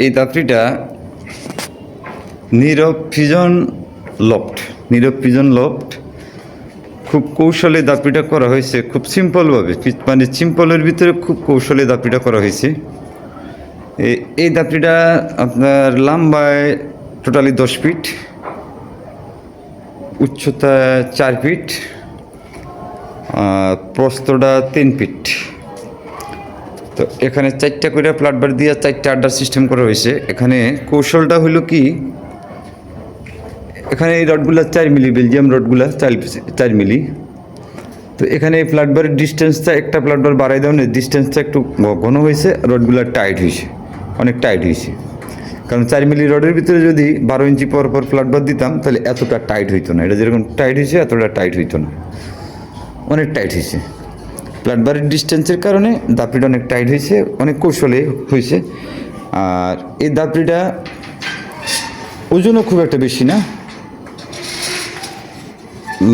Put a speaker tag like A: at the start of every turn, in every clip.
A: এই দাপড়িটা নীরব ফিজন লফট নীরব ফিজন লফট খুব কৌশলে দাপড়িটা করা হয়েছে, খুব সিম্পলভাবে মানে সিম্পলের ভিতরে খুব কৌশলে দাপড়িটা করা হয়েছে। এই দাপড়িটা আপনার লম্বায় টোটালি দশ ফিট উচ্চতা চার ফিট আর প্রস্তটা তিন ফিট তো এখানে চারটা করে প্লাটবার দিয়ে চারটা আড্ডার সিস্টেম করা হয়েছে। এখানে কৌশলটা হলো কি? এখানে এই রডগুলো চার মিলি বেলজিয়াম রডগুলো চার চার মিলি। তো এখানে এই প্লাটবারের ডিস্টেন্সটা একটা প্লাটবার বাড়াই দেওয়া ডিস্টেন্সটা একটু ঘন হয়েছে রডগুলো টাইট হয়েছে, অনেক টাইট হয়েছে। কারণ চার মিলি রডের ভিতরে যদি বারো ইঞ্চি পর পর প্লাটবার দিতাম, তাহলে এতটা টাইট হইতো না। এটা যেরকম টাইট হয়েছে, এতটা টাইট হইতো না। অনেক টাইট হয়েছে। প্লাটবারের ডিস্টেন্সের কারণে দাপড়িটা অনেক টাইট হয়েছে, অনেক কৌশলে হয়েছে। আর এই দাপড়িটা ওজনও খুব একটা বেশি না।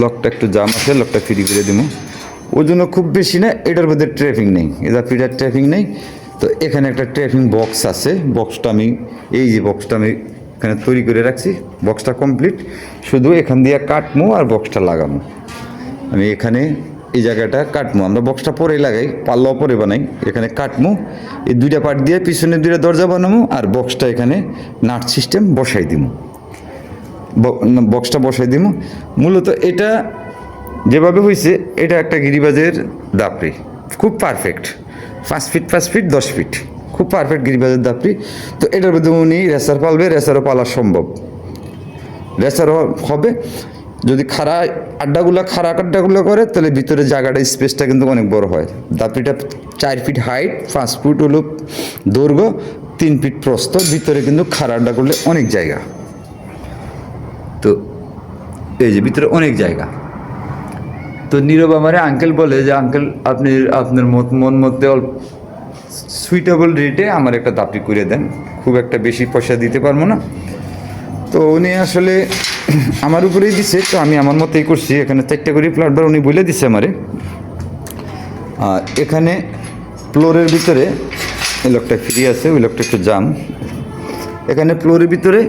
A: লকটা একটু জাম আছে লকটা ফ্রি করে দিব। ওজনও খুব বেশি না, এটার মধ্যে ট্রেফিং নেই। এ দাপড়িটার ট্রেফিং নেই। তো এখানে একটা ট্রেফিং বক্স আছে। বক্সটা আমি, এই যে বক্সটা আমি এখানে তৈরি করে রাখছি। বক্সটা কমপ্লিট শুধু এখান দিয়ে কাটমো আর বক্সটা লাগামো। আমি এখানে এই জায়গাটা কাটমু। আমরা বক্সটা পরে লাগাই, পাল্লাও পরে বানাই। এখানে কাটমো, এই দুইটা পার্ট দিয়ে পিছনে দুইটা দরজা বানাবো আর বক্সটা এখানে নাট সিস্টেম বসাই দিব বক্সটা বসাই দিব মূলত এটা যেভাবে হয়েছে এটা একটা গিরিবাজের দাপড়ি। খুব পারফেক্ট পাঁচ ফিট পাঁচ ফিট দশ ফিট খুব পারফেক্ট গিরিবাজের দাপড়ি। তো এটার মধ্যে উনি রেসার পালবে, রেসারও পালা সম্ভব। রেসার হবে। যদি খাড়া আড্ডাগুলো খাড়া আড্ডাগুলো করে, তাহলে ভিতরে জায়গাটা, স্পেসটা কিন্তু অনেক বড় হয়। দাপড়িটা চার ফিট হাইট পাঁচ ফুট হলো দৈর্ঘ্য, তিন ফিট প্রস্থ, ভিতরে কিন্তু খাড়া আড্ডা করলে অনেক জায়গা। তো এই যে ভিতরে অনেক জায়গা। তো নীরব আমারে আঙ্কেল বলে যে আঙ্কেল আপনি, আপনার মত, মন মধ্যে অল্প সুইটেবল রেটে আমার একটা দাপড়ি করে দেন। খুব একটা বেশি পয়সা দিতে পারব না। তো উনি আসলে আমার উপরেই দিছে, তো আমি আমার মতোই করছি। এখানে চারটে করে প্লাটবার উনি বলে দিছে আমারে। আর এখানে ফ্লোরের ভিতরে এই লোকটা ফ্রি আছে, ওই লোকটা একটু জাম এখানে ফ্লোরের ভিতরে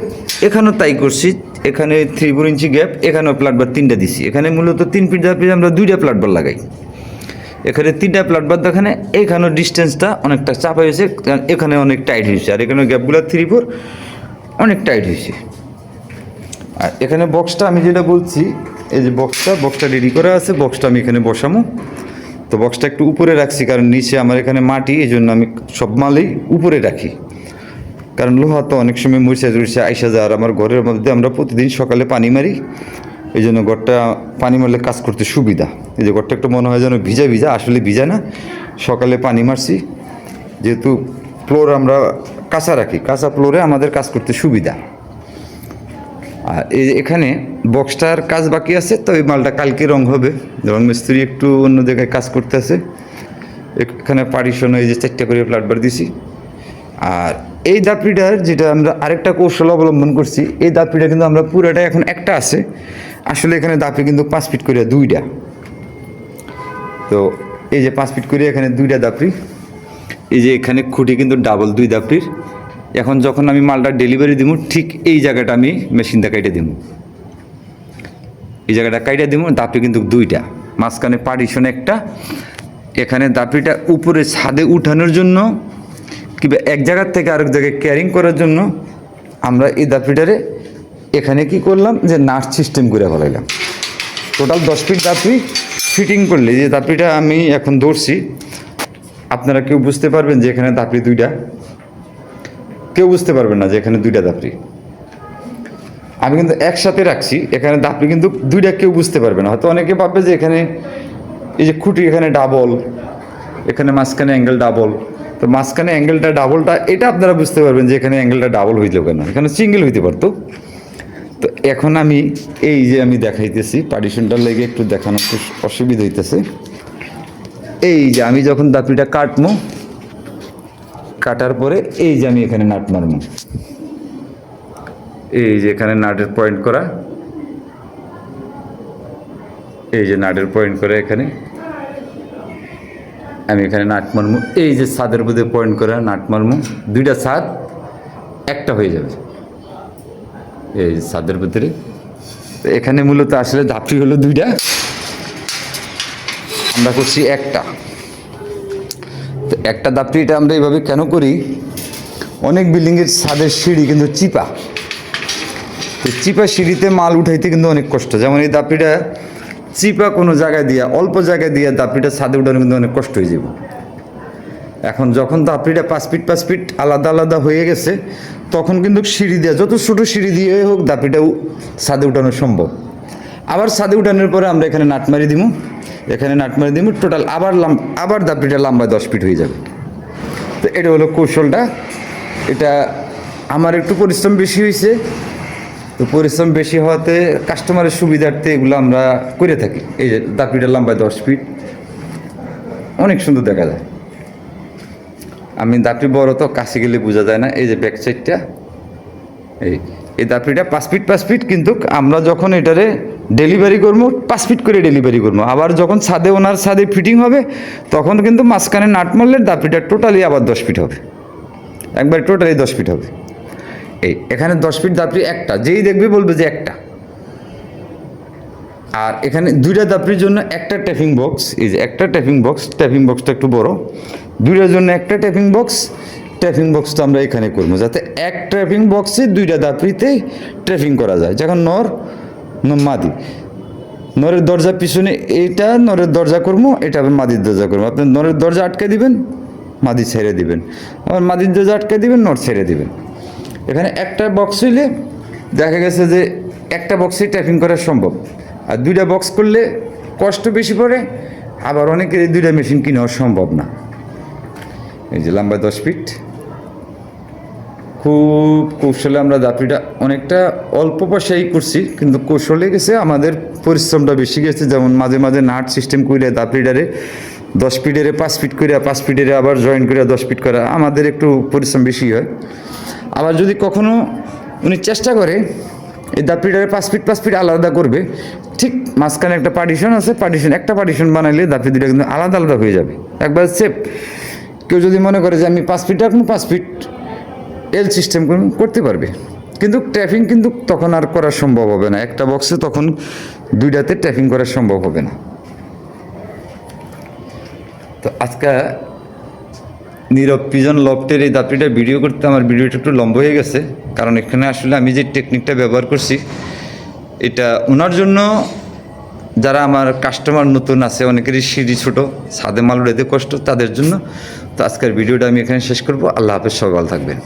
A: এখানেও তাই করছি, এখানে থ্রি ফোর ইঞ্চি গ্যাপ এখানেও প্লাটবার তিনটা দিছি। এখানে মূলত তিন ফিট ফিট আমরা দুইটা প্লাটবার লাগাই। এখানে তিনটা প্লাটবার দেখানে এখানেও ডিস্টেন্সটা অনেকটা চাপ হয়েছে এখানে অনেক টাইট হয়েছে, আর এখানে গ্যাপগুলো থ্রি ফোর অনেক টাইট হয়েছে। আর এখানে বক্সটা আমি যেটা বলছি, এই যে বক্সটা বক্সটা রেডি করা আছে বক্সটা আমি এখানে বসামো। তো বক্সটা একটু উপরে রাখছি, কারণ নিচে আমার এখানে মাটি এই জন্য আমি সব মালেই উপরে রাখি। কারণ লোহা তো অনেক সময় মুরসা টুরসা আইসা যায়, আর আমার ঘরের মধ্যে আমরা প্রতিদিন সকালে পানি মারি। এই জন্য ঘরটা পানি মারলে কাজ করতে সুবিধা। এই যে ঘরটা একটু মনে হয় যেন ভিজা ভিজা, আসলে ভিজা না। সকালে পানি মারছি। যেহেতু ফ্লোর আমরা কাঁচা রাখি, কাঁচা ফ্লোরে আমাদের কাজ করতে সুবিধা। আর এই এখানে বক্সটার কাজ বাকি আছে, তো এই মালটা কালকে রং হবে রং মিস্ত্রি একটু অন্য জায়গায় কাজ করতে আছে। এখানে পারিশন এই যে চারটে করে প্লাটবার দিছি। আর এই দাপড়িটার যেটা আমরা আরেকটা কৌশল অবলম্বন করছি, এই দাপড়িটা কিন্তু আমরা পুরোটা এখন একটা আছে। আসলে এখানে দাপড়ি কিন্তু পাঁচ ফিট করে দুইটা। তো এই যে পাঁচ ফিট করে এখানে দুইটা দাপড়ি এই যে এখানে খুঁটি কিন্তু ডাবল দুই দাপড়ির এখন যখন আমি মালটা ডেলিভারি দিব ঠিক এই জায়গাটা আমি মেশিনটা কাইটে দিব এই জায়গাটা কাইটে দিব দাপড়ি কিন্তু দুইটা। মাঝখানে পার্টিশন একটা, এখানে দাপড়িটা উপরে ছাদে উঠানোর জন্য, কিংবা এক জায়গার থেকে আরেক জায়গায় ক্যারিং করার জন্য আমরা এই দাপড়িটারে এখানে কি করলাম, যে নাট সিস্টেম করে ফেলাইলাম। টোটাল দশ ফিট দাপড়ি ফিটিং করলে, যে দাপড়িটা আমি এখন ধরছি, আপনারা কেউ বুঝতে পারবেন যে এখানে দাপড়ি দুইটা। কেউ বুঝতে পারবেন না যে এখানে দুইটা দাপড়ি। আমি কিন্তু একসাথে রাখছি, এখানে দাপড়ি কিন্তু দুইটা কেউ বুঝতে পারবে না। হয়তো অনেকে ভাববে যে এখানে এই যে খুঁটি, এখানে ডাবল এখানে মাঝখানে অ্যাঙ্গেল ডাবল তো মাঝখানে অ্যাঙ্গেলটা ডাবলটা এটা আপনারা বুঝতে পারবেন যে এখানে অ্যাঙ্গেলটা ডাবল হইল কেন। এখানে সিঙ্গেল হইতে পারতো। তো এখন আমি এই যে আমি দেখাইতেছি পার্টিশনটার লেগে একটু দেখানো অসুবিধা হইতেছে। এই যে আমি যখন দাপড়িটা কাটবো কাটার পরে এই যে আমি এখানে নাট মারবো। এই যে এখানে নাটের পয়েন্ট করা। এই যে নাটের পয়েন্ট করে এখানে। আমি এখানে নাট মারমু এই যে ছাদের মধ্যে পয়েন্ট করা, নাট মারমু দুইটা ছাদ, একটা হয়ে যাবে। এই ছাদের ভিতরে। এখানে মূলত আসলে ধাপটি হলো দুইটা। আমরা করছি একটা। একটা দাপটিটা আমরা এইভাবে কেন করি? অনেক বিল্ডিংয়ের ছাদের সিঁড়ি কিন্তু চিপা। তো চিপা সিঁড়িতে মাল উঠাইতে কিন্তু অনেক কষ্ট। যেমন এই দাপিটা চিপা কোনো জায়গায় দিয়া, অল্প জায়গায় দিয়া দাপিটা ছাদে উঠানো কিন্তু অনেক কষ্ট হয়ে যাবে এখন যখন দাপড়িটা পাঁচ ফিট পাঁচ ফিট আলাদা আলাদা হয়ে গেছে, তখন কিন্তু সিঁড়ি দেওয়া যত ছোটো সিঁড়ি দিয়ে হোক দাপিটা ছাদে উঠানো সম্ভব। আবার ছাদে উঠানোর পরে আমরা এখানে নাট মারি দিব এখানে নাট মারি দিব টোটাল আবার আবার দাপড়িটা লম্বায় দশ ফিট হয়ে যাবে। তো এটা হলো কৌশলটা। এটা আমার একটু পরিশ্রম বেশি হয়েছে। তো পরিশ্রম বেশি হওয়াতে কাস্টমারের সুবিধার্থে এগুলো আমরা করে থাকি। এই যে দাপড়িটা লম্বায় দশ ফিট। অনেক সুন্দর দেখা যায়। আমি দাপড়ি বড় তো, কাছে গেলে বোঝা যায় না। এই যে ব্যাক সাইডটা এই এই দাপড়িটা পাঁচ ফিট পাঁচ ফিট, কিন্তু আমরা যখন এটারে ডেলিভারি করব পাঁচ ফিট করে ডেলিভারি করব আবার যখন ছাদে ওনার ছাদে ফিটিং হবে, তখন কিন্তু মাঝখানে নাট মারলে দাপড়িটা টোটালি আবার দশ ফিট হবে। একবার টোটালি দশ ফিট হবে। এই, এখানে দশ ফিট দাপড়ি একটা, যেই দেখবে বলবে যে একটা। আর এখানে দুইটা দাপড়ির জন্য একটা ট্যাপিং বক্স এই যে একটা ট্যাপিং বক্স ট্যাপিং বক্সটা একটু বড়। দুইটার জন্য একটা ট্যাপিং বক্স ট্যাপিং বক্সটা আমরা এখানে করব যাতে এক ট্যাপিং বক্সে দুইটা দাপড়িতেই ট্যাপিং করা যায়। যখন নর মাদি। নরের দরজা পিছনে এইটা, নরের দরজা করব এটা আবার মাদির দরজা করব আপনি নরের দরজা আটকে দিবেন, মাদি ছেড়ে দিবেন। আবার মাদির দরজা আটকে দিবেন, নর ছেড়ে দিবেন। এখানে একটা বক্স হইলে দেখা গেছে যে একটা বক্সে ট্যাপিং করা সম্ভব। আর দুইটা বক্স করলে কষ্ট বেশি পড়ে, আবার অনেকের এই দুইটা মেশিন কিনাও সম্ভব না। এই যে লম্বা দশ ফিট খুব কৌশলে আমরা দাপড়িটা অনেকটা অল্প পয়সাই করছি, কিন্তু কৌশলে গেছে, আমাদের পরিশ্রমটা বেশি গেছে। যেমন মাঝে মাঝে নাট সিস্টেম করে দাপড়িটারে দশ ফিটেরে পাঁচ ফিট করে পাঁচ ফিটেরে আবার জয়েন করে দশ ফিট করা, আমাদের একটু পরিশ্রম বেশি হয়। আবার যদি কখনো উনি চেষ্টা করে, এই দাপড়িটারে পাঁচ ফিট পাঁচ ফিট আলাদা করবে, ঠিক মাঝখানে একটা পার্টিশন আছে পার্টিশন একটা পার্টিশন বানাইলে দাপড়ি দুটা কিন্তু আলাদা আলাদা হয়ে যাবে। একবার সেফ কেউ যদি মনে করে যে আমি পাঁচ ফিট রাখব, পাঁচ ফিট এল সিস্টেম করতে পারবে। কিন্তু ট্যাপিং কিন্তু তখন আর করা সম্ভব হবে না। একটা বক্সে তখন দুইটাতে ট্যাপিং করা সম্ভব হবে না। তো আজকে নীরব পিজন লফটের এই দাপড়িটা ভিডিও করতে আমার ভিডিওটা একটু লম্বা হয়ে গেছে। কারণ এখানে আসলে আমি যে টেকনিকটা ব্যবহার করছি, এটা ওনার জন্য যারা আমার কাস্টমার নতুন আছে, অনেকেরই সিঁড়ি ছোটো, ছাদে মাল উড়াইতে কষ্ট, তাদের জন্য। তো আজকের ভিডিওটা আমি এখানে শেষ করব। আল্লাহ হাফেজ ভালো থাকবেন।